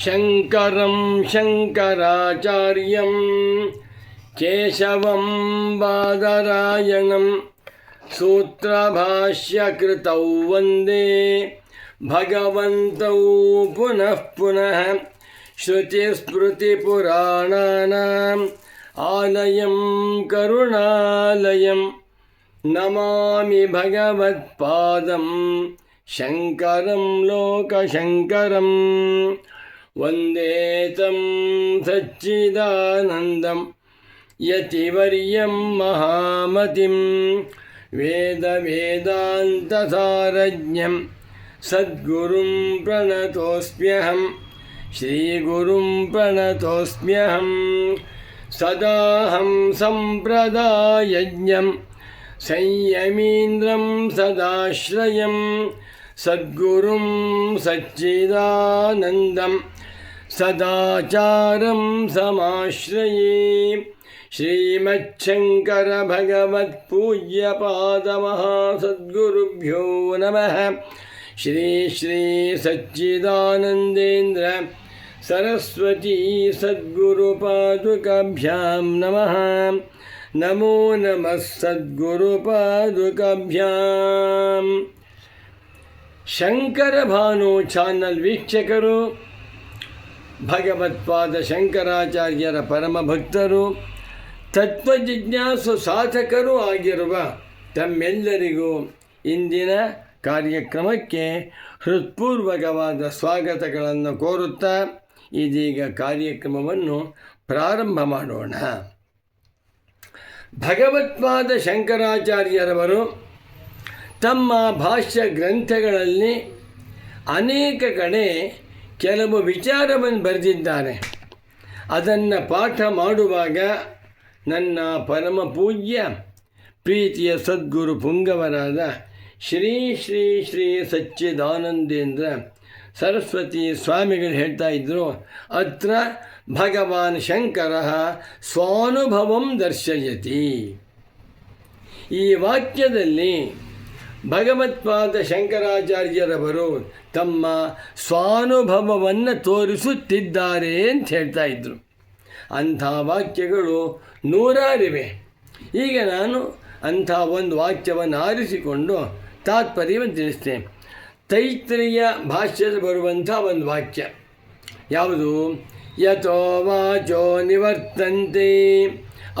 शङ्करं शङ्कराचार्यं केशवं बादरायणं सूत्रभाष्यकृतौ वन्दे भगवन्तौ पुनः पुनः श्रुतिस्मृतिपुराणानाम् आलयं करुणालयं नमामि भगवत्पादं शङ्करं लोकशङ्करम् वन्दे तं सच्चिदानन्दं यतिवर्यं महामतिं वेदवेदान्तसारज्ञं सद्गुरुं प्रणतोऽस्म्यहं श्रीगुरुं प्रणतोऽस्म्यहं सदाहं सम्प्रदायज्ञं संयमीन्द्रं सदाश्रयं सद्गुरुं सच्चिदानन्दं सदाचारं समाश्रये श्रीमच्छङ्करभगवत्पूज्यपादमहासद्गुरुभ्यो नमः। श्री श्री सच्चिदानन्देन्द्र सरस्वती सद्गुरुपादुकाभ्यां नमः। नमो नमः सद्गुरुपादुकाभ्याम्। ಶಂಕರ ಭಾನು ಚಾನಲ್ ವೀಕ್ಷಕರು, ಭಗವತ್ಪಾದ ಶಂಕರಾಚಾರ್ಯರ ಪರಮ ಭಕ್ತರು ತತ್ವಜಿಜ್ಞಾಸು ಸಾಧಕರೂ ಆಗಿರುವ ತಮ್ಮೆಲ್ಲರಿಗೂ ಇಂದಿನ ಕಾರ್ಯಕ್ರಮಕ್ಕೆ ಹೃತ್ಪೂರ್ವಕವಾದ ಸ್ವಾಗತಗಳನ್ನು ಕೋರುತ್ತಾ ಇದೀಗ ಕಾರ್ಯಕ್ರಮವನ್ನು ಪ್ರಾರಂಭ ಮಾಡೋಣ. ಭಗವತ್ಪಾದ ಶಂಕರಾಚಾರ್ಯರವರು ತಮ್ಮ ಭಾಷ್ಯ ಗ್ರಂಥಗಳಲ್ಲಿ ಅನೇಕ ಕಡೆ ಕೆಲವು ವಿಚಾರವನ್ನು ಬರೆದಿದ್ದಾರೆ. ಅದನ್ನು ಪಾಠ ಮಾಡುವಾಗ ನನ್ನ ಪರಮ ಪೂಜ್ಯ ಪ್ರೀತಿಯ ಸದ್ಗುರು ಪುಂಗವರಾದ ಶ್ರೀ ಶ್ರೀ ಶ್ರೀ ಸಚ್ಚಿದಾನಂದೇಂದ್ರ ಸರಸ್ವತಿ ಸ್ವಾಮಿಗಳು ಹೇಳ್ತಾ ಇದ್ದರು ಅತ್ರ ಭಗವಾನ್ ಶಂಕರ ಸ್ವಾನುಭವಂ ದರ್ಶಯತಿ. ಈ ವಾಕ್ಯದಲ್ಲಿ ಭಗವತ್ಪಾದ ಶಂಕರಾಚಾರ್ಯರವರು ತಮ್ಮ ಸ್ವಾನುಭವವನ್ನು ತೋರಿಸುತ್ತಿದ್ದಾರೆ ಅಂತ ಹೇಳ್ತಾ ಇದ್ದರು ಅಂಥ ವಾಕ್ಯಗಳು ನೂರಾರಿವೆ. ಈಗ ನಾನು ಅಂಥ ಒಂದು ವಾಕ್ಯವನ್ನು ಆರಿಸಿಕೊಂಡು ತಾತ್ಪರ್ಯವನ್ನು ತಿಳಿಸ್ತೇನೆ. ತೈತ್ರಿಯ ಭಾಷ್ಯದ ಬರುವಂಥ ಒಂದು ವಾಕ್ಯ. ಯಾವುದು? ಯಥೋ ವಾಚೋ ನಿವರ್ತಂತೆ.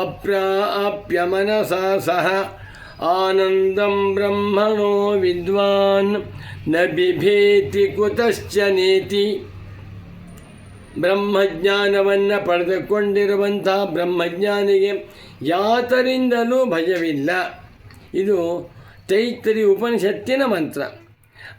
ಅಪ್ರಾಪ್ಯ ಮನಸ ಸಹ ಆನಂದಂ ಬ್ರಹ್ಮಣೋ ವಿದ್ವಾನ್ನ ಬಿಭೇತಿ ಕುತಶ್ಚ ನೇತಿ ಬ್ರಹ್ಮಜ್ಞಾನವನ್ನು ಪಡೆದುಕೊಂಡಿರುವಂಥ ಬ್ರಹ್ಮಜ್ಞಾನಿಗೆ ಯಾತರಿಂದಲೂ ಭಯವಿಲ್ಲ. ಇದು ತೈತರಿ ಉಪನಿಷತ್ತಿನ ಮಂತ್ರ.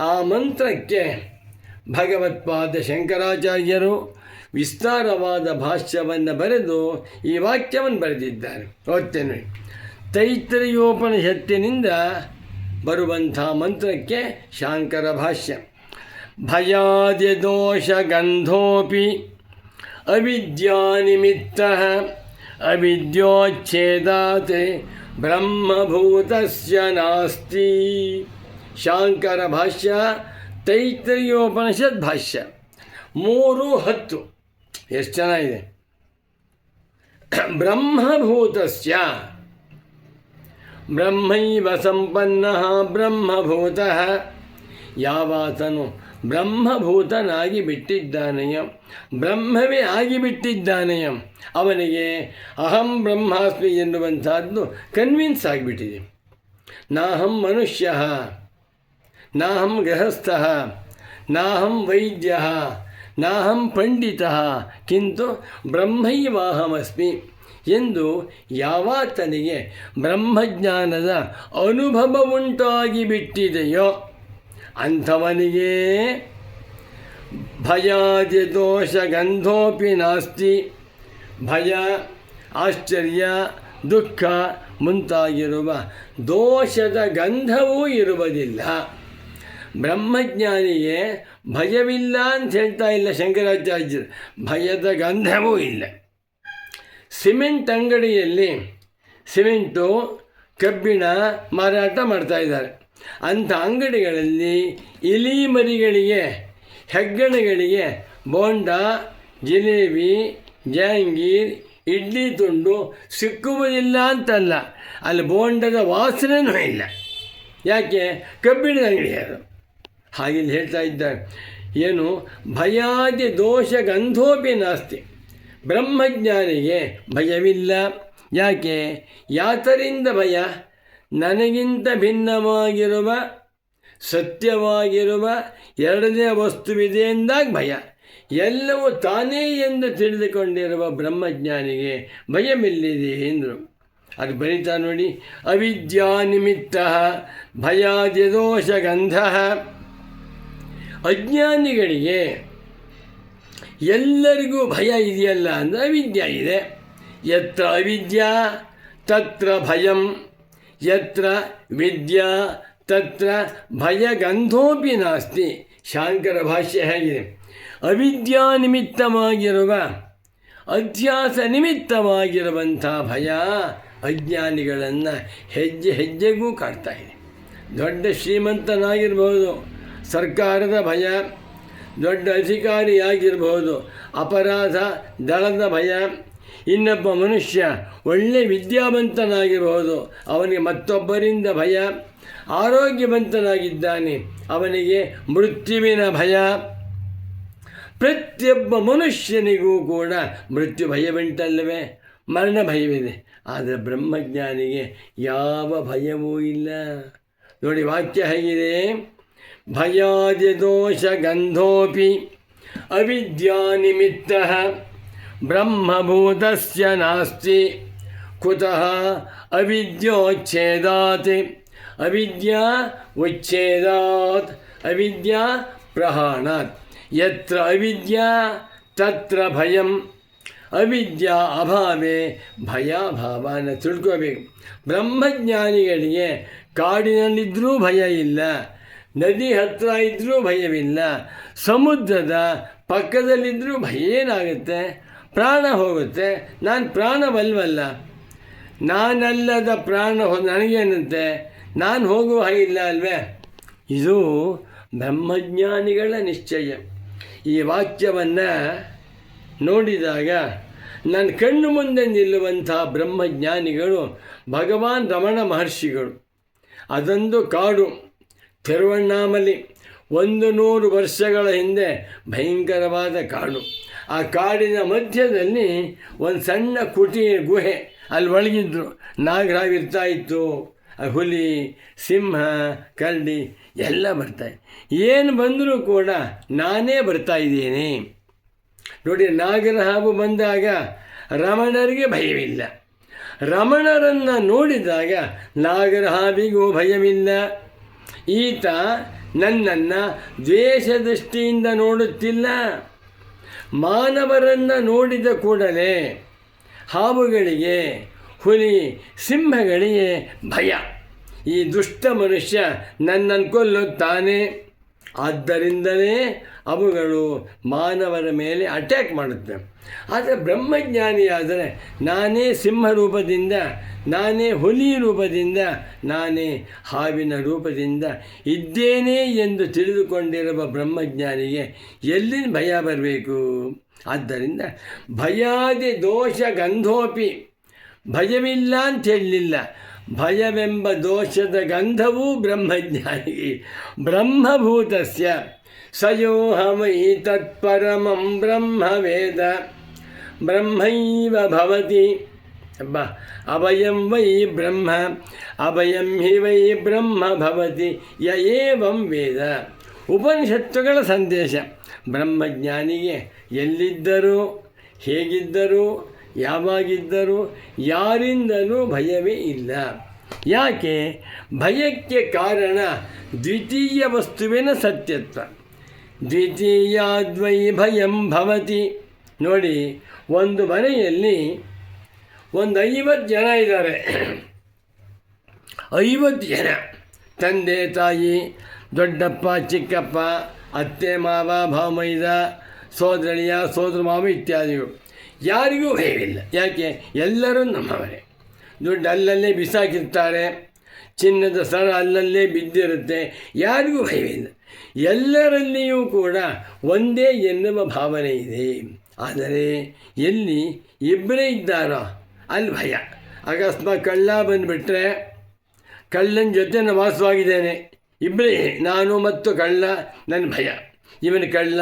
ಆ ಮಂತ್ರಕ್ಕೆ ಭಗವತ್ಪಾದ ಶಂಕರಾಚಾರ್ಯರು ವಿಸ್ತಾರವಾದ ಭಾಷ್ಯವನ್ನು ಬರೆದು ಈ ವಾಕ್ಯವನ್ನು ಬರೆದಿದ್ದಾರೆ. ಓದ್ತೇನೆ. ತೈತ್ರಿಯೋಪನಿಷತ್ತಿನಿಂದ ಬರುವಂಥ ಮಂತ್ರಕ್ಕೆ ಶಾಂಕರ ಭಾಷ್ಯ ಭಯಾದಿದೋಷಗಂಧೋಪಿ ಅವಿದ್ಯಾನಿಮಿತ್ತ ಅವಿದ್ಯೋಚ್ಛೇದಾತ್ ಬ್ರಹ್ಮಭೂತಸ್ಯ ನಾಸ್ತಿ ಶಾಂಕರ ಭಾಷ್ಯ ತೈತ್ರಿಯೋಪನಿಷತ್ ಭಾಷ್ಯ ಮೂರು ಹತ್ತು ಎಷ್ಟು ಚೆನ್ನಾಗಿದೆ ಬ್ರಹ್ಮಭೂತಸ್ಯ ಬ್ರಹ್ಮೈವ ಸಂಪನ್ನ ಬ್ರಹ್ಮಭೂತಃ. ಯಾವಾತನು ಬ್ರಹ್ಮಭೂತನಾಗಿ ಬಿಟ್ಟಿದ್ದಾನೆಯ, ಬ್ರಹ್ಮವೇ ಆಗಿಬಿಟ್ಟಿದ್ದಾನೆಯ ಅವನಿಗೆ ಅಹಂ ಬ್ರಹ್ಮಾಸ್ಮಿ ಎನ್ನುವಂಥದ್ದು ಕನ್ವಿನ್ಸ್ ಆಗಿಬಿಟ್ಟಿದೆ. ನಾಹಂ ಮನುಷ್ಯ, ನಾಹಂ ಗೃಹಸ್ಥ, ನಾಹಂ ವೈದ್ಯ, ನಾಹಂ ಪಂಡಿತ, ಕಿಂತು ಬ್ರಹ್ಮೈವಾಹಮಸ್ಮಿ. ಎಂದು ಯಾವಾತನಿಗೆ ಬ್ರಹ್ಮಜ್ಞಾನದ ಅನುಭವ ಉಂಟಾಗಿ ಬಿಟ್ಟಿದೆಯೋ ಅಂಥವನಿಗೆ ಭಯಾದಿ ದೋಷ ಗಂಧೋಪಿ ನಾಸ್ತಿ, ಭಯ, ಆಶ್ಚರ್ಯ, ದುಃಖ ಮುಂತಾಗಿರುವ ದೋಷದ ಗಂಧವೂ ಇರುವುದಿಲ್ಲ. ಬ್ರಹ್ಮಜ್ಞಾನಿಗೆ ಭಯವಿಲ್ಲ ಅಂತ ಹೇಳ್ತಾ ಇಲ್ಲ ಶಂಕರಾಚಾರ್ಯರು. ಭಯದ ಗಂಧವೂ ಇಲ್ಲ. ಸಿಮೆಂಟ್ ಅಂಗಡಿಯಲ್ಲಿ ಸಿಮೆಂಟು, ಕಬ್ಬಿಣ ಮಾರಾಟ ಮಾಡ್ತಾ ಇದ್ದಾರೆ. ಅಂಥ ಅಂಗಡಿಗಳಲ್ಲಿ ಇಲಿ ಮರಿಗಳಿಗೆ, ಹೆಗ್ಗಣಗಳಿಗೆ ಬೋಂಡ, ಜಿಲೇಬಿ ಜಹಾಂಗೀರ್ ಇಡ್ಲಿ ತುಂಡು ಸಿಕ್ಕುವುದಿಲ್ಲ ಅಂತಲ್ಲ. ಅಲ್ಲಿ ಬೋಂಡದ ವಾಸನೆಯೂ ಇಲ್ಲ. ಯಾಕೆ? ಕಬ್ಬಿಣದ ಅಂಗಡಿ ಅದು. ಹಾಗೆ ಹೇಳ್ತಾ ಇದ್ದಾರೆ. ಏನು? ಭಯಾದಿ ದೋಷ ಗಂಧೋಪಿ ನಾಸ್ತಿ. ಬ್ರಹ್ಮಜ್ಞಾನಿಗೆ ಭಯವಿಲ್ಲ. ಯಾಕೆ? ಯಾತರಿಂದ ಭಯ? ನನಗಿಂತ ಭಿನ್ನವಾಗಿರುವ, ಸತ್ಯವಾಗಿರುವ ಎರಡನೇ ವಸ್ತುವಿದೆ ಎಂದಾಗ ಭಯ. ಎಲ್ಲವೂ ತಾನೇ ಎಂದು ತಿಳಿದುಕೊಂಡಿರುವ ಬ್ರಹ್ಮಜ್ಞಾನಿಗೆ ಭಯವಿಲ್ಲಿದೆ ಎಂದರು. ಅದು ಬರೀತಾ ನೋಡಿ. ಅವಿದ್ಯಾ ನಿಮಿತ್ತ ಗಂಧ ಅಜ್ಞಾನಿಗಳಿಗೆ ಎಲ್ಲರಿಗೂ ಭಯ ಇದೆಯಲ್ಲ ಅಂದರೆ ಅವಿದ್ಯ ಇದೆ. ಯತ್ರ ಅವಿದ್ಯಾ, ತತ್ರ ಭಯಂ. ಯತ್ರ ವಿದ್ಯಾ, ತತ್ರ ಭಯಗಂಧೋಪಿ ನಾಸ್ತಿ. ಶಾಂಕರ ಭಾಷ್ಯ ಹೇಗಿದೆ. ಅವಿದ್ಯಾ ನಿಮಿತ್ತವಾಗಿರುವ, ಅಧ್ಯಾಸ ನಿಮಿತ್ತವಾಗಿರುವಂಥ ಭಯ ಅಜ್ಞಾನಿಗಳನ್ನು ಹೆಜ್ಜೆ ಹೆಜ್ಜೆಗೂ ಕಾಡ್ತಾ ಇದೆ. ದೊಡ್ಡ ಶ್ರೀಮಂತನಾಗಿರ್ಬೋದು. ಸರ್ಕಾರದ ಭಯ ದೊಡ್ಡ ಅಧಿಕಾರಿಯಾಗಿರಬಹುದು ಅಪರಾಧ, ದಳದ ಭಯ. ಇನ್ನೊಬ್ಬ ಮನುಷ್ಯ ಒಳ್ಳೆ ವಿದ್ಯಾವಂತನಾಗಿರಬಹುದು ಅವನಿಗೆ ಮತ್ತೊಬ್ಬರಿಂದ ಭಯ. ಆರೋಗ್ಯವಂತನಾಗಿದ್ದಾನೆ. ಅವನಿಗೆ ಮೃತ್ಯುವಿನ ಭಯ. ಪ್ರತಿಯೊಬ್ಬ ಮನುಷ್ಯನಿಗೂ ಕೂಡ ಮೃತ್ಯು ಭಯವುಂಟಲ್ಲವೇ? ಮರಣ ಭಯವಿದೆ. ಆದರೆ ಬ್ರಹ್ಮಜ್ಞಾನಿಗೆ ಯಾವ ಭಯವೂ ಇಲ್ಲ. ನೋಡಿ ವಾಕ್ಯ ಹೇಗಿದೆ. ಗಂಧೋಪಿ ಅವಿದ್ಯಾನಿಮಿತ್ತ ಬ್ರಹ್ಮಭೂತಸ್ಯ ನಾಸ್ತಿ ಕುತಃ ಅವಿದ್ಯೋಚ್ಛೇದಾತ್ ಅವಿದ್ಯಾ ಉಚ್ಛೇದಾತ್ ಅವಿದ್ಯಾ ಪ್ರಹಾಣಾತ್ ಯತ್ರ ಅವಿದ್ಯಾ ತತ್ರ ಭಯಂ ಅವಿದ್ಯಾ ಅಭಾವೇ ಭಯಾಭಾವನ ತಿಳ್ಕೋಬೇಕು ಬ್ರಹ್ಮಜ್ಞಾನಿಗಳಿಗೆ ಕಾಡಿನಲ್ಲಿದ್ದರೂ ಭಯ ಇಲ್ಲ ನದಿ ಹತ್ತಿರ ಇದ್ದರೂ ಭಯವಿಲ್ಲ. ಸಮುದ್ರದ ಪಕ್ಕದಲ್ಲಿದ್ದರೂ ಭಯ ಏನಾಗುತ್ತೆ? ಪ್ರಾಣ ಹೋಗುತ್ತೆ. ನಾನು ಪ್ರಾಣ ಬಲ್ವಲ್ಲ ನಾನಲ್ಲದ ಪ್ರಾಣ ನನಗೇನಂತೆ? ನಾನು ಹೋಗುವ ಹಾಗಿಲ್ಲ ಅಲ್ವೇ? ಇದು ಬ್ರಹ್ಮಜ್ಞಾನಿಗಳ ನಿಶ್ಚಯ. ಈ ವಾಕ್ಯವನ್ನು ನೋಡಿದಾಗ ನನ್ನ ಕಣ್ಣು ಮುಂದೆ ನಿಲ್ಲುವಂಥ ಬ್ರಹ್ಮಜ್ಞಾನಿಗಳು ಭಗವಾನ್ ರಮಣ ಮಹರ್ಷಿಗಳು. ಅದೊಂದು ಕಾಡು. ತಿರುವಣ್ಣಾಮಲಿ ಒಂದು ನೂರು ವರ್ಷಗಳ ಹಿಂದೆ ಭಯಂಕರವಾದ ಕಾಡು. ಆ ಕಾಡಿನ ಮಧ್ಯದಲ್ಲಿ ಒಂದು ಸಣ್ಣ ಕುಟಿ ಗುಹೆ ಅಲ್ಲಿ ಒಳಗಿದ್ರು. ನಾಗರಾಗ ಇರ್ತಾ ಇತ್ತು, ಹುಲಿ, ಸಿಂಹ, ಕರಡಿ ಎಲ್ಲ ಬರ್ತಾಯಿ ಏನು ಬಂದರೂ ಕೂಡ ನಾನೇ ಬರ್ತಾ ಇದ್ದೀನಿ. ನೋಡಿ ನಾಗರ ಹಾವು ಬಂದಾಗ ರಮಣರಿಗೆ ಭಯವಿಲ್ಲ. ರಮಣರನ್ನು ನೋಡಿದಾಗ ನಾಗರ ಹಾವಿಗೂ ಭಯವಿಲ್ಲ. ಈತ ನನ್ನನ್ನು ದ್ವೇಷದೃಷ್ಟಿಯಿಂದ ನೋಡುತ್ತಿಲ್ಲ. ಮಾನವರನ್ನು ನೋಡಿದ ಕೂಡಲೇ ಹಾವುಗಳಿಗೆ, ಹುಲಿ, ಸಿಂಹಗಳಿಗೆ ಭಯ. ಈ ದುಷ್ಟ ಮನುಷ್ಯ ನನ್ನನ್ನು ಕೊಲ್ಲುತ್ತಾನೆ. ಆದ್ದರಿಂದಲೇ ಅವುಗಳು ಮಾನವರ ಮೇಲೆ ಅಟ್ಯಾಕ್ ಮಾಡುತ್ತೆ. ಆದರೆ ಬ್ರಹ್ಮಜ್ಞಾನಿಯಾದರೆ ನಾನೇ ಸಿಂಹ ರೂಪದಿಂದ, ನಾನೇ ಹುಲಿ ರೂಪದಿಂದ, ನಾನೇ ಹಾವಿನ ರೂಪದಿಂದ ಇದ್ದೇನೆ ಎಂದು ತಿಳಿದುಕೊಂಡಿರುವ ಬ್ರಹ್ಮಜ್ಞಾನಿಗೆ ಎಲ್ಲಿನ ಭಯ ಬರಬೇಕು? ಆದ್ದರಿಂದ ಭಯಾದಿ ದೋಷ ಗಂಧೋಪಿ, ಭಯವಿಲ್ಲ ಅಂತ ಹೇಳಲಿಲ್ಲ ಭಯವೆಂಬ ದೋಷದ ಗಂಧವೂ ಬ್ರಹ್ಮಜ್ಞಾನಿಗೆ ಬ್ರಹ್ಮಭೂತಸ್ಯ. ಸಯೋಹಮೈ ತತ್ಪರಮಂ ಬ್ರಹ್ಮವೇದ. ಬ್ರಹ್ಮೈವ ಭವತಿ. ಅಬ್ಬ, ಅಭಯಂ ವೈ ಬ್ರಹ್ಮ, ಅಭಯಂ ಹಿ ವೈ ಬ್ರಹ್ಮ ಭವತಿ. ಯ ಏವಂ ವೇದ. ಉಪನಿಷತ್ತುಗಳ ಸಂದೇಶ. ಬ್ರಹ್ಮಜ್ಞಾನಿಗೆ ಎಲ್ಲಿದ್ದರೂ, ಹೇಗಿದ್ದರೂ ಯಾವಾಗಿದ್ದರೂ ಯಾರಿಂದಲೂ ಭಯವೇ ಇಲ್ಲ. ಯಾಕೆ? ಭಯಕ್ಕೆ ಕಾರಣ ದ್ವಿತೀಯ ವಸ್ತುವಿನ ಸತ್ಯತ್ವ. ದ್ವಿತೀಯಾದ್ವೈ ಭಯಂ ಭವತಿ. ನೋಡಿ, ಒಂದು ಮನೆಯಲ್ಲಿ ಒಂದು ಐವತ್ತು ಜನ ಇದ್ದಾರೆ. ಐವತ್ತು ಜನ. ತಂದೆ, ತಾಯಿ, ದೊಡ್ಡಪ್ಪ, ಚಿಕ್ಕಪ್ಪ, ಅತ್ತೆ, ಮಾವ ಭಾಮೈದ ಸೋದರಿಯ ಸೋದರ ಮಾವ ಇತ್ಯಾದಿಗಳು. ಯಾರಿಗೂ ಭಯವಿಲ್ಲ ಯಾಕೆ? ಎಲ್ಲರೂ ನಮ್ಮವರೇ. ದುಡ್ಡು ಅಲ್ಲಲ್ಲೇ ಬಿಸಾಕಿರ್ತಾರೆ. ಚಿನ್ನದ ಸರ ಅಲ್ಲಲ್ಲೇ ಬಿದ್ದಿರುತ್ತೆ. ಯಾರಿಗೂ ಭಯವಿಲ್ಲ ಎಲ್ಲರಲ್ಲಿಯೂ ಕೂಡ ಒಂದೇ ಎನ್ನುವ ಭಾವನೆ ಇದೆ. ಆದರೆ ಎಲ್ಲಿ ಇಬ್ಬರೇ ಇದ್ದಾರೋ ಅಲ್ಲಿ ಭಯ. ಅಕಸ್ಮಾತ್ ಕಳ್ಳ ಬಂದುಬಿಟ್ರೆ ಕಳ್ಳನ ಜೊತೆ ನಾನು ವಾಸವಾಗಿದ್ದೇನೆ ಇಬ್ಬರೇ, ನಾನು ಮತ್ತು ಕಳ್ಳ ನನ್ನ ಭಯ. ಇವನು ಕಳ್ಳ,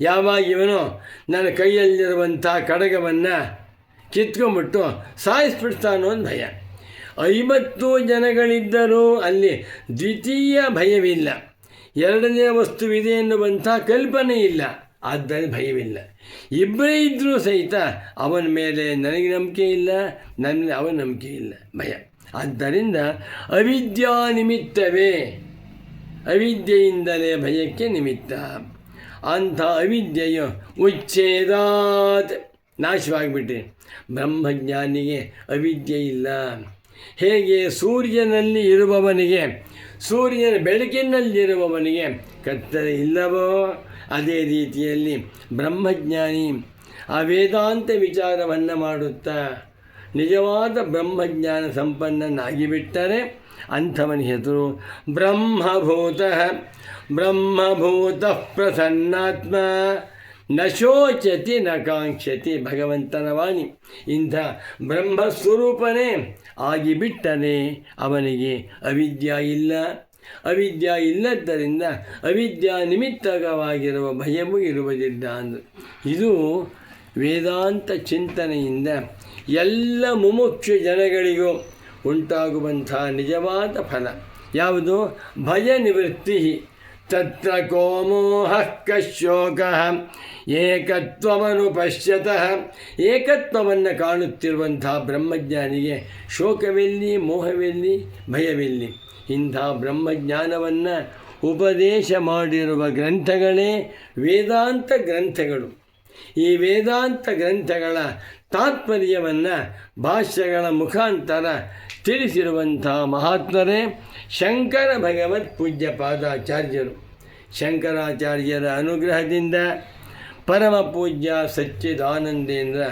ಯಾವಾಗ ಇವನು ನನ್ನ ಕೈಯಲ್ಲಿರುವಂಥ ಕಡಗವನ್ನು ಕಿತ್ಕೊಂಡ್ಬಿಟ್ಟು ಸಾಯಿಸ್ಬಿಡ್ತಾನೋ ಒಂದು ಭಯ. ಐವತ್ತು ಜನಗಳಿದ್ದರೂ ಅಲ್ಲಿ ದ್ವಿತೀಯ ಭಯವಿಲ್ಲ. ಎರಡನೇ ವಸ್ತುವಿದೆ ಎನ್ನುವಂಥ ಕಲ್ಪನೆ ಇಲ್ಲ. ಆದ್ದರಿಂದ ಭಯವಿಲ್ಲ. ಇಬ್ಬರೇ ಇದ್ದರೂ ಸಹಿತ ಅವನ ಮೇಲೆ ನನಗೆ ನಂಬಿಕೆ ಇಲ್ಲ ನನ್ನ ಅವನ ನಂಬಿಕೆ ಇಲ್ಲ. ಭಯ. ಆದ್ದರಿಂದ ಅವಿದ್ಯಾ ನಿಮಿತ್ತವೇ ಅವಿದ್ಯೆಯಿಂದಲೇ ಭಯಕ್ಕೆ ನಿಮಿತ್ತ. ಅಂಥ ಅವಿದ್ಯೆಯು ಉಚ್ಛೇದಾತ್. ನಾಶವಾಗಿಬಿಟ್ಟೆ ಬ್ರಹ್ಮಜ್ಞಾನಿಗೆ ಅವಿದ್ಯೆ ಇಲ್ಲ. ಹೇಗೆ ಸೂರ್ಯನಲ್ಲಿ ಇರುವವನಿಗೆ, ಸೂರ್ಯನ ಬೆಳಕಿನಲ್ಲಿರುವವನಿಗೆ ಕತ್ತಲೆ ಇಲ್ಲವೋ? ಅದೇ ರೀತಿಯಲ್ಲಿ ಬ್ರಹ್ಮಜ್ಞಾನಿ ಆ ವೇದಾಂತ ವಿಚಾರವನ್ನು ಮಾಡುತ್ತಾ ನಿಜವಾದ ಬ್ರಹ್ಮಜ್ಞಾನ ಸಂಪನ್ನನಾಗಿಬಿಟ್ಟರೆ ಅಂಥವನ ಹೆಸರು ಬ್ರಹ್ಮಭೂತ. ಬ್ರಹ್ಮಭೂತ ಪ್ರಸನ್ನಾತ್ಮ. ನ ಶೋಚತಿ, ನ ಕಾಂಕ್ಷತಿ, ಭಗವಂತನ ವಾಣಿ. ಇಂಥ ಬ್ರಹ್ಮಸ್ವರೂಪನೇ ಆಗಿಬಿಟ್ಟರೆ ಅವನಿಗೆ ಅವಿದ್ಯ ಇಲ್ಲ. ಅವಿದ್ಯ ಇಲ್ಲದ್ದರಿಂದ ಅವಿದ್ಯಾ ನಿಮಿತ್ತಕವಾಗಿರುವ ಭಯವೂ ಇರುವುದಿಲ್ಲ ಅಂದರು ಇದು ವೇದಾಂತ ಚಿಂತನೆಯಿಂದ ಎಲ್ಲ ಮುಮುಕ್ಷ ಜನಗಳಿಗೂ ಉಂಟಾಗುವಂಥ ನಿಜವಾದ ಫಲ. ಯಾವುದು? ಭಯ ನಿವೃತ್ತಿ. ತತ್ರ ಕೋಮೋಹ ಕಶೋಕ ಏಕತ್ವವನ್ನು ಪಶ್ಯತಃ. ಏಕತ್ವವನ್ನು ಕಾಣುತ್ತಿರುವಂಥ ಬ್ರಹ್ಮಜ್ಞಾನಿಗೆ ಶೋಕವೆಲ್ಲಿ, ಮೋಹವೆಲ್ಲಿ, ಭಯವೆಲ್ಲಿ. ಇಂಥ ಬ್ರಹ್ಮಜ್ಞಾನವನ್ನು ಉಪದೇಶ ಮಾಡಿರುವ ಗ್ರಂಥಗಳೇ ವೇದಾಂತ ಗ್ರಂಥಗಳು. ಈ ವೇದಾಂತ ಗ್ರಂಥಗಳ ತಾತ್ಪರ್ಯವನ್ನು ಭಾಷ್ಯಗಳ ಮುಖಾಂತರ ತಿಳಿಸಿರುವಂಥ ಮಹಾತ್ಮರೇ ಶಂಕರ ಭಗವತ್ ಪೂಜ್ಯ ಪಾದಾಚಾರ್ಯರು. ಶಂಕರಾಚಾರ್ಯರ ಅನುಗ್ರಹದಿಂದ ಪರಮ ಪೂಜ್ಯ ಸಚ್ಚಿದಾನಂದೇಂದ್ರ,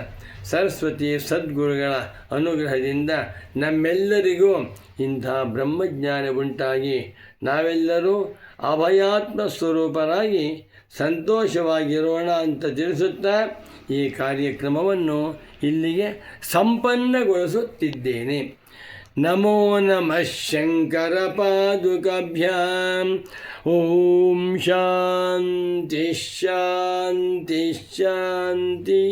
ಸರಸ್ವತಿ ಸದ್ಗುರುಗಳ ಅನುಗ್ರಹದಿಂದ ನಮ್ಮೆಲ್ಲರಿಗೂ ಇಂಥ ಬ್ರಹ್ಮಜ್ಞಾನ ಉಂಟಾಗಿ ನಾವೆಲ್ಲರೂ ಅಭಯಾತ್ಮ ಸ್ವರೂಪರಾಗಿ ಸಂತೋಷವಾಗಿರೋಣ ಅಂತ ತಿಳಿಸುತ್ತಾ ಈ ಕಾರ್ಯಕ್ರಮವನ್ನು ಇಲ್ಲಿಗೆ ಸಂಪನ್ನಗೊಳಿಸುತ್ತಿದ್ದೇನೆ. ನಮೋ ನಮಃ ಶಂಕರ ಪಾದುಕಾಭ್ಯಾಂ. ಓಂ ಶಾಂತಿ ಶಾಂತಿ ಶಾಂತಿ.